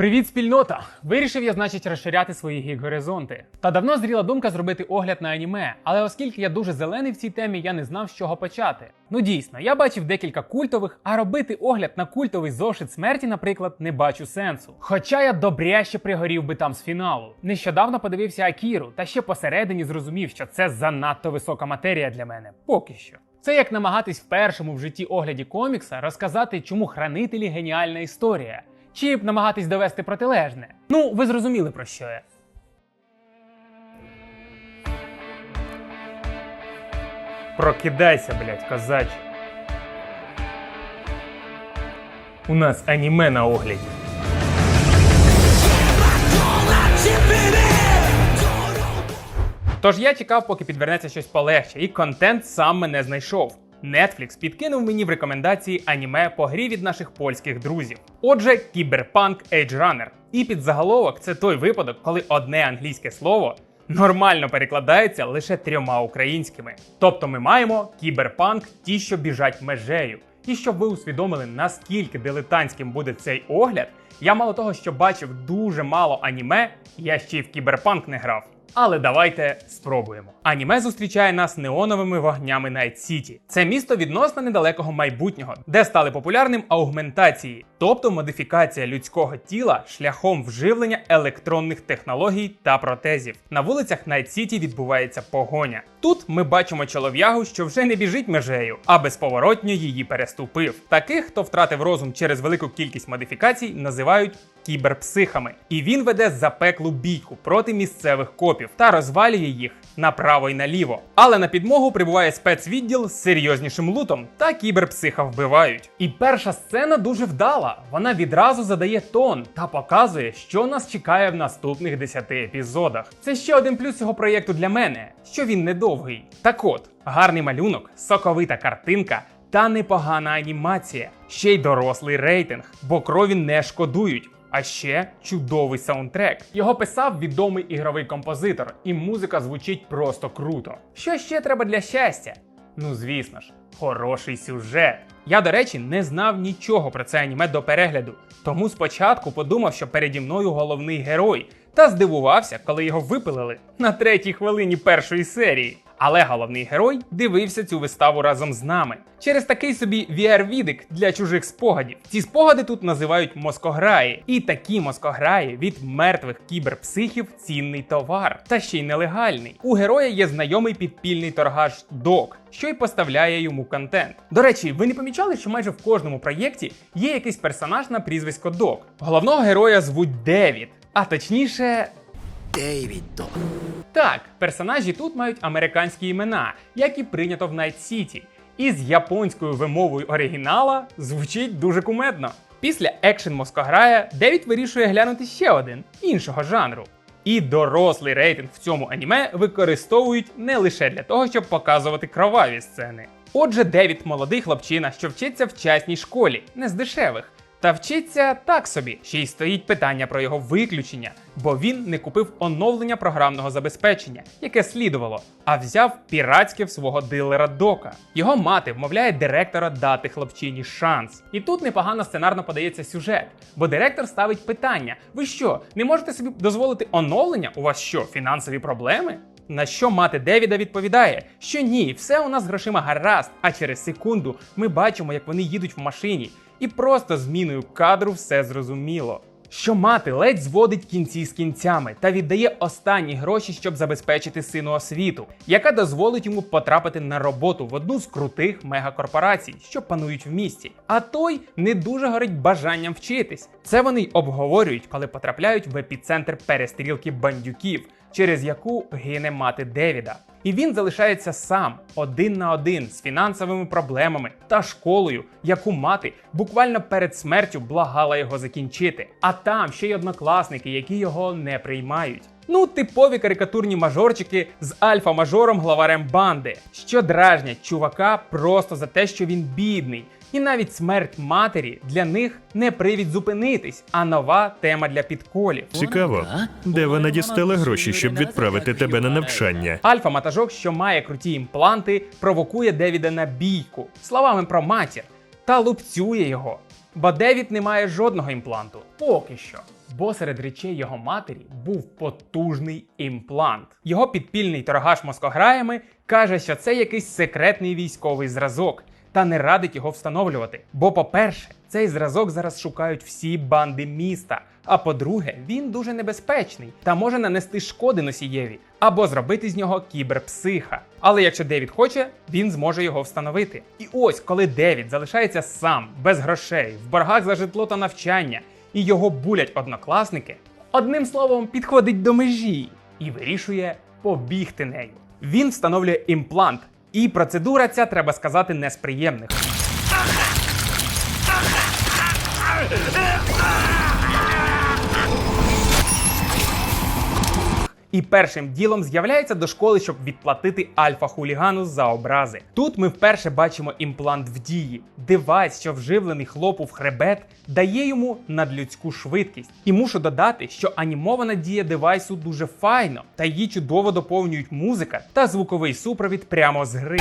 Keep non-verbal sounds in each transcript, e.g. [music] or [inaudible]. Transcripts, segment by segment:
Привіт, спільнота! Вирішив я, значить, розширяти свої гік-горизонти. Та давно зріла думка зробити огляд на аніме, але оскільки я дуже зелений в цій темі, я не знав, з чого почати. Ну дійсно, я бачив декілька культових, а робити огляд на культовий зошит смерті, наприклад, не бачу сенсу. Хоча я добряще пригорів би там з фіналу. Нещодавно подивився Акіру, та ще посередині зрозумів, що це занадто висока матерія для мене. Поки що. Це як намагатись в першому в житті огляді комікса розказати, чому хранителі геніальна історія, чи б намагатись довести протилежне. Ну, ви зрозуміли про що я. Прокидайся, блядь, козач. У нас аніме на огляді. Тож я чекав, поки підвернеться щось полегше, і контент сам мене знайшов. Netflix підкинув мені в рекомендації аніме по грі від наших польських друзів. Отже, Кіберпанк Edge Runner. І під заголовок це той випадок, коли одне англійське слово нормально перекладається лише трьома українськими. Тобто ми маємо кіберпанк, ті, що біжать межею. І щоб ви усвідомили, наскільки дилетантським буде цей огляд, я мало того, що бачив дуже мало аніме, я ще й в кіберпанк не грав. Але давайте спробуємо. Аніме зустрічає нас неоновими вогнями Найт Сіті. Це місто відносно недалекого майбутнього, де стали популярним аугментації, тобто модифікація людського тіла шляхом вживлення електронних технологій та протезів. На вулицях Найт Сіті відбувається погоня. Тут ми бачимо чолов'ягу, що вже не біжить межею, а безповоротньо її переступив. Таких, хто втратив розум через велику кількість модифікацій, називають кіберпсихами. І він веде запеклу бійку проти місцевих копів та розвалює їх направо й наліво. Але на підмогу прибуває спецвідділ з серйознішим лутом, та кіберпсиха вбивають. І перша сцена дуже вдала. Вона відразу задає тон та показує, що нас чекає в наступних 10 епізодах. Це ще один плюс цього проєкту для мене, що він недовгий. Так от, гарний малюнок, соковита картинка. Та непогана анімація, ще й дорослий рейтинг, бо крові не шкодують. А ще чудовий саундтрек. Його писав відомий ігровий композитор, і музика звучить просто круто. Що ще треба для щастя? Ну звісно ж, хороший сюжет. Я, до речі, не знав нічого про це аніме до перегляду, тому спочатку подумав, що переді мною головний герой, та здивувався, коли його випилили на третій хвилині першої серії. Але головний герой дивився цю виставу разом з нами через такий собі VR-відик для чужих спогадів. Ці спогади тут називають москограї, і такі москограї від мертвих кіберпсихів цінний товар, та ще й нелегальний. У героя є знайомий підпільний торгаш Док, що й поставляє йому контент. До речі, ви не помічали, що майже в кожному проєкті є якийсь персонаж на прізвисько Док. Головного героя звуть Девід, а точніше. Дейвідо. Так, персонажі тут мають американські імена, як і прийнято в Найт Сіті. І з японською вимовою оригінала звучить дуже кумедно. Після екшен москограя Девід вирішує глянути ще один іншого жанру. І дорослий рейтинг в цьому аніме використовують не лише для того, щоб показувати кроваві сцени. Отже, Девід молодий хлопчина, що вчиться в частній школі, не з дешевих. Та вчиться так собі, ще й стоїть питання про його виключення, бо він не купив оновлення програмного забезпечення, яке слідувало, а взяв піратське в свого дилера Дока. Його мати вмовляє директора дати хлопчині шанс. І тут непогано сценарно подається сюжет, бо директор ставить питання: ви що, не можете собі дозволити оновлення? У вас що, фінансові проблеми? На що мати Девіда відповідає, що ні, все у нас грошима гаразд. А через секунду ми бачимо, як вони їдуть в машині, і просто зміною кадру все зрозуміло. Що мати ледь зводить кінці з кінцями та віддає останні гроші, щоб забезпечити сину освіту, яка дозволить йому потрапити на роботу в одну з крутих мегакорпорацій, що панують в місті. А той не дуже горить бажанням вчитись. Це вони й обговорюють, коли потрапляють в епіцентр перестрілки бандюків, через яку гине мати Девіда. І він залишається сам один на один з фінансовими проблемами та школою, яку мати буквально перед смертю благала його закінчити. А там ще й однокласники, які його не приймають. Ну, типові карикатурні мажорчики з альфа-мажором главарем банди, що дражнять чувака просто за те, що він бідний. І навіть смерть матері для них не привід зупинитись, а нова тема для підколів. Цікаво, де вона дістала гроші, щоб відправити тебе на навчання. Альфа-матажок, що має круті імпланти, провокує Девіда на бійку словами про матір та лупцює його. Бо Девід не має жодного імпланту. Поки що. Бо серед речей його матері був потужний імплант. Його підпільний торгаш мозкограями каже, що це якийсь секретний військовий зразок, та не радить його встановлювати. Бо, по-перше, цей зразок зараз шукають всі банди міста. А по-друге, він дуже небезпечний та може нанести шкоди носієві або зробити з нього кіберпсиха. Але якщо Девід хоче, він зможе його встановити. І ось, коли Девід залишається сам, без грошей, в боргах за житло та навчання, і його булять однокласники, одним словом, підходить до межі і вирішує побігти нею. Він встановлює імплант, і процедура ця, треба сказати, не з приємних. І першим ділом з'являється до школи, щоб відплатити альфа-хулігану за образи. Тут ми вперше бачимо імплант в дії. Девайс, що вживлений хлопу в хребет, дає йому надлюдську швидкість. І мушу додати, що анімована дія девайсу дуже файно, та її чудово доповнюють музика та звуковий супровід прямо з гри.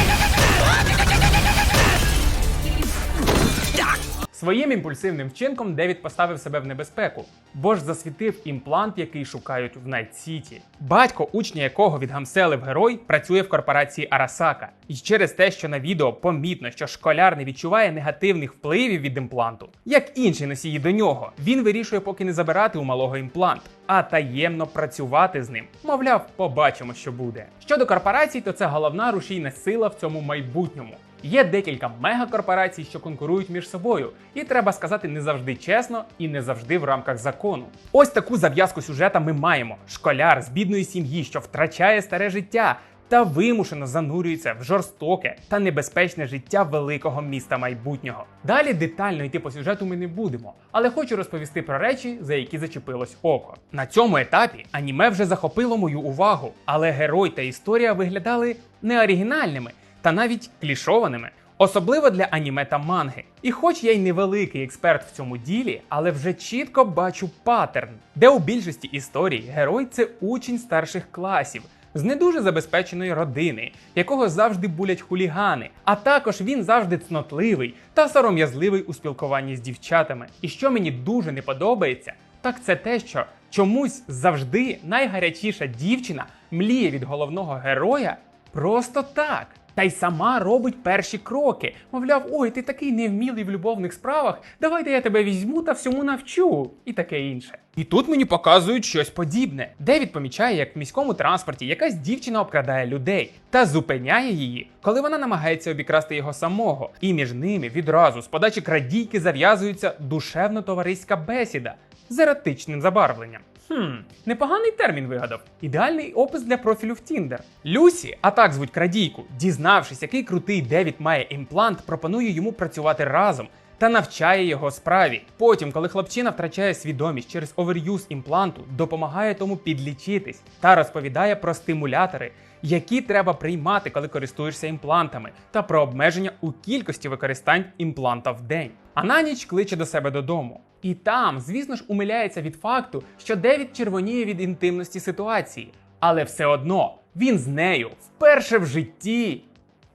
Своїм імпульсивним вчинком Девід поставив себе в небезпеку, бо ж засвітив імплант, який шукають в Найт Сіті. Батько, учня якого відгамселив герой, працює в корпорації Арасака. І через те, що на відео помітно, що школяр не відчуває негативних впливів від імпланту, як інші носії до нього, він вирішує поки не забирати у малого імплант, а таємно працювати з ним. Мовляв, побачимо, що буде. Щодо корпорацій, то це головна рушійна сила в цьому майбутньому. Є декілька мегакорпорацій, що конкурують між собою, і треба сказати, не завжди чесно і не завжди в рамках закону. Ось таку зав'язку сюжета ми маємо: школяр з бідної сім'ї, що втрачає старе життя. Та вимушено занурюється в жорстоке та небезпечне життя великого міста майбутнього. Далі детально йти по сюжету ми не будемо, але хочу розповісти про речі, за які зачепилось око. На цьому етапі аніме вже захопило мою увагу, але герой та історія виглядали неоригінальними та навіть клішованими, особливо для аніме та манги. І хоч я й невеликий експерт в цьому ділі, але вже чітко бачу паттерн, де у більшості історій герой це учень старших класів. З не дуже забезпеченої родини, якого завжди булять хулігани, а також він завжди цнотливий та сором'язливий у спілкуванні з дівчатами. І що мені дуже не подобається, так це те, що чомусь завжди найгарячіша дівчина мліє від головного героя просто так. Та й сама робить перші кроки. Мовляв, ой, ти такий невмілий в любовних справах, давайте я тебе візьму та всьому навчу, і таке інше. І тут мені показують щось подібне. Девід помічає, як в міському транспорті якась дівчина обкрадає людей та зупиняє її, коли вона намагається обікрасти його самого. І між ними відразу з подачі крадійки зав'язується душевно-товариська бесіда з еротичним забарвленням. Хм, непоганий термін вигадав. Ідеальний опис для профілю в Тіндер. Люсі, а так звуть крадійку, дізнавшись, який крутий Девід має імплант, пропонує йому працювати разом. Та навчає його справі. Потім, коли хлопчина втрачає свідомість через овер'юз імпланту, допомагає тому підлічитись та розповідає про стимулятори, які треба приймати, коли користуєшся імплантами, та про обмеження у кількості використань імпланта в день. А на ніч кличе до себе додому. І там, звісно ж, умиляється від факту, що Девід червоніє від інтимності ситуації. Але все одно він з нею вперше в житті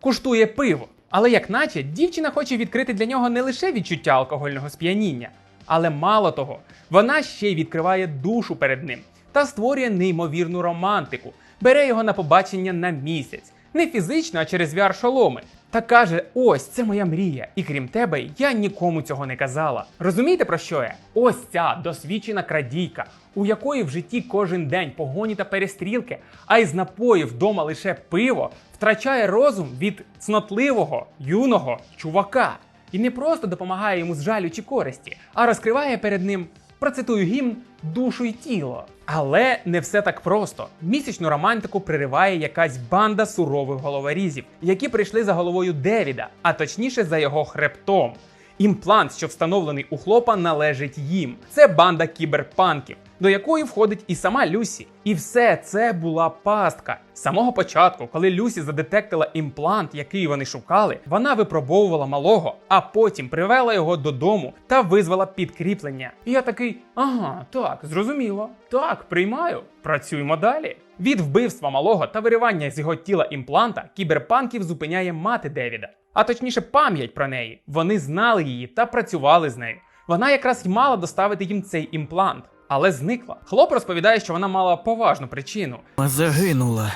куштує пиво. Але як наче дівчина хоче відкрити для нього не лише відчуття алкогольного сп'яніння, але мало того, вона ще й відкриває душу перед ним та створює неймовірну романтику, бере його на побачення на місяць, не фізично, а через VR-шоломи. Та каже: ось це моя мрія, і крім тебе, я нікому цього не казала. Розумієте про що я? Ось ця досвідчена крадійка, у якої в житті кожен день погоні та перестрілки, а із напоїв вдома лише пиво, втрачає розум від цнотливого юного чувака і не просто допомагає йому з жалю чи користі, а розкриває перед ним. Процитую гімн душу й тіло. Але не все так просто. Місячну романтику пририває якась банда сурових головорізів, які прийшли за головою Девіда, а точніше за його хребтом. Імплант, що встановлений у хлопа, належить їм. Це банда кіберпанків, до якої входить і сама Люсі. І все це була пастка. З самого початку, коли Люсі задетектила імплант, який вони шукали, вона випробовувала малого, а потім привела його додому та визвала підкріплення. І я такий: ага, так, зрозуміло. Так, приймаю. Працюємо далі. Від вбивства малого та виривання з його тіла імпланта кіберпанків зупиняє мати Девіда, а точніше, пам'ять про неї. Вони знали її та працювали з нею. Вона якраз й мала доставити їм цей імплант, але зникла. Хлоп розповідає, що вона мала поважну причину Загинула.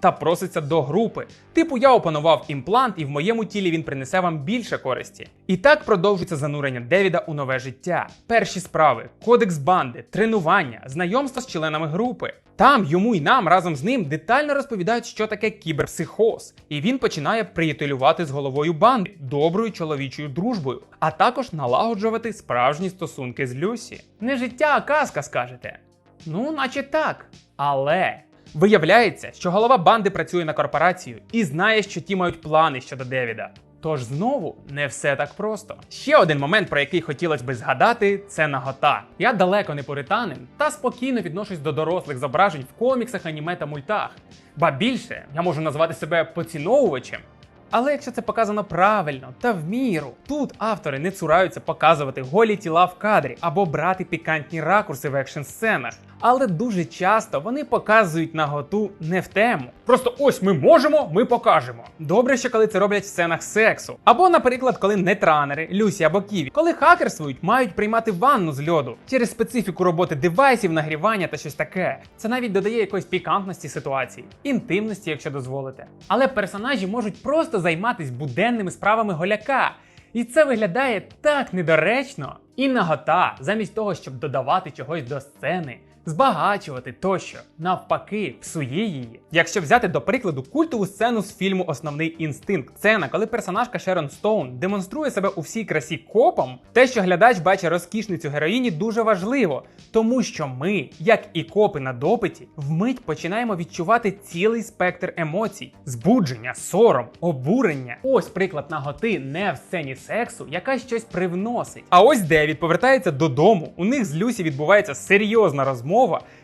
Та проситься до групи. Типу, я опанував імплант, і в моєму тілі він принесе вам більше користі. І так продовжується занурення Девіда у нове життя. Перші справи, кодекс банди, тренування, знайомство з членами групи. Там йому і нам разом з ним детально розповідають, що таке кіберпсихоз, і він починає приятелювати з головою банди, доброю чоловічою дружбою, а також налагоджувати справжні стосунки з Люсі. Не життя, а казка, скажете. Ну, наче так. Але виявляється, що голова банди працює на корпорацію і знає, що ті мають плани щодо Девіда. Тож знову не все так просто. Ще один момент, про який хотілося би згадати, це нагота. Я далеко не пуританин та спокійно відношусь до дорослих зображень в коміксах, аніме та мультах. Ба більше я можу назвати себе поціновувачем. Але якщо це показано правильно та в міру, тут автори не цураються показувати голі тіла в кадрі або брати пікантні ракурси в екшн сценах. Але дуже часто вони показують наготу не в тему. Просто ось ми можемо, ми покажемо. Добре, що коли це роблять в сценах сексу. Або, наприклад, коли нетранери, Люсі або Ківі, коли хакерствують, мають приймати ванну з льоду через специфіку роботи девайсів, нагрівання та щось таке. Це навіть додає якоїсь пікантності ситуації, інтимності, якщо дозволите. Але персонажі можуть просто займатися буденними справами голяка. І це виглядає так недоречно. І нагота, замість того, щоб додавати чогось до сцени, збагачувати тощо, навпаки, псує її. Якщо взяти до прикладу культову сцену з фільму Основний інстинкт, сцена, коли персонажка Шерон Стоун демонструє себе у всій красі копом, те, що глядач бачить розкішницю героїні, дуже важливо, тому що ми, як і копи на допиті, вмить починаємо відчувати цілий спектр емоцій: збудження, сором, обурення. Ось приклад наготи не в сцені сексу, яка щось привносить. А ось Девід повертається додому. У них з Люсі відбувається серйозна розмова,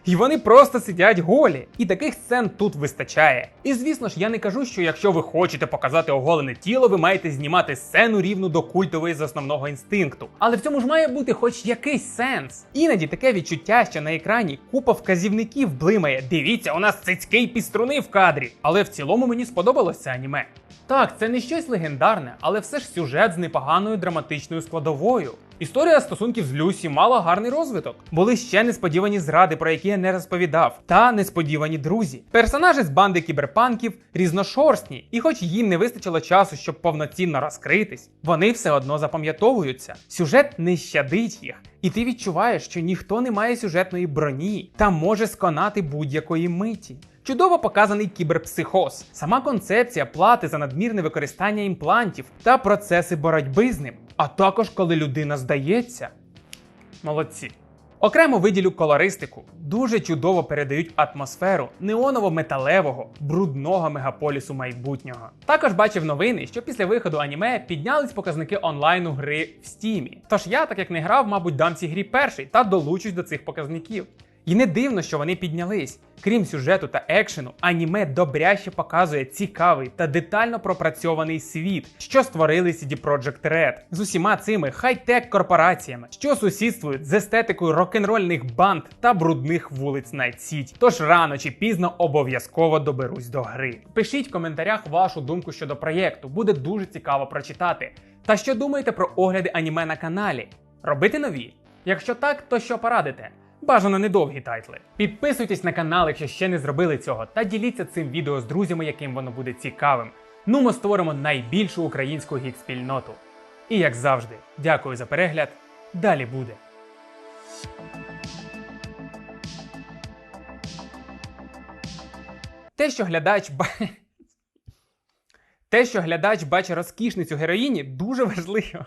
і вони просто сидять голі. І таких сцен тут вистачає. І звісно ж, я не кажу, що якщо ви хочете показати оголене тіло, ви маєте знімати сцену рівну до культової з основного інстинкту. Але в цьому ж має бути хоч якийсь сенс. Іноді таке відчуття, що на екрані купа вказівників блимає. Дивіться, у нас цицьки й піструни в кадрі. Але в цілому мені сподобалось це аніме. Так, це не щось легендарне, але все ж сюжет з непоганою драматичною складовою. Історія стосунків з Люсі мала гарний розвиток. Були ще несподівані зради, про які я не розповідав, та несподівані друзі. Персонажі з банди кіберпанків різношорстні, і хоч їм не вистачило часу, щоб повноцінно розкритись, вони все одно запам'ятовуються. Сюжет не щадить їх. І ти відчуваєш, що ніхто не має сюжетної броні та може сконати будь-якої миті. Чудово показаний кіберпсихоз, сама концепція плати за надмірне використання імплантів та процеси боротьби з ним, а також коли людина здається. Молодці. Окремо виділю колористику. Дуже чудово передають атмосферу неоново-металевого, брудного мегаполісу майбутнього. Також бачив новини, що після виходу аніме піднялись показники онлайну гри в стімі. Тож я, так як не грав, мабуть, дам цій грі перший та долучусь до цих показників. І не дивно, що вони піднялись. Крім сюжету та екшену, аніме добряще показує цікавий та детально пропрацьований світ, що створили CD Projekt Red з усіма цими хай-тек корпораціями, що сусідствують з естетикою рок-н-рольних банд та брудних вулиць Найт Сіті. Тож рано чи пізно обов'язково доберусь до гри. Пишіть в коментарях вашу думку щодо проєкту, буде дуже цікаво прочитати. Та що думаєте про огляди аніме на каналі? Робити нові? Якщо так, то що порадите? Бажано недовгі тайтли. Підписуйтесь на канал, якщо ще не зробили цього, та діліться цим відео з друзями, яким воно буде цікавим. Ну, ми створимо найбільшу українську гік-спільноту. І як завжди, дякую за перегляд. Далі буде. Те, що глядач ба... [laughs] Те, що глядач бачить розкішницю героїні, дуже важливо.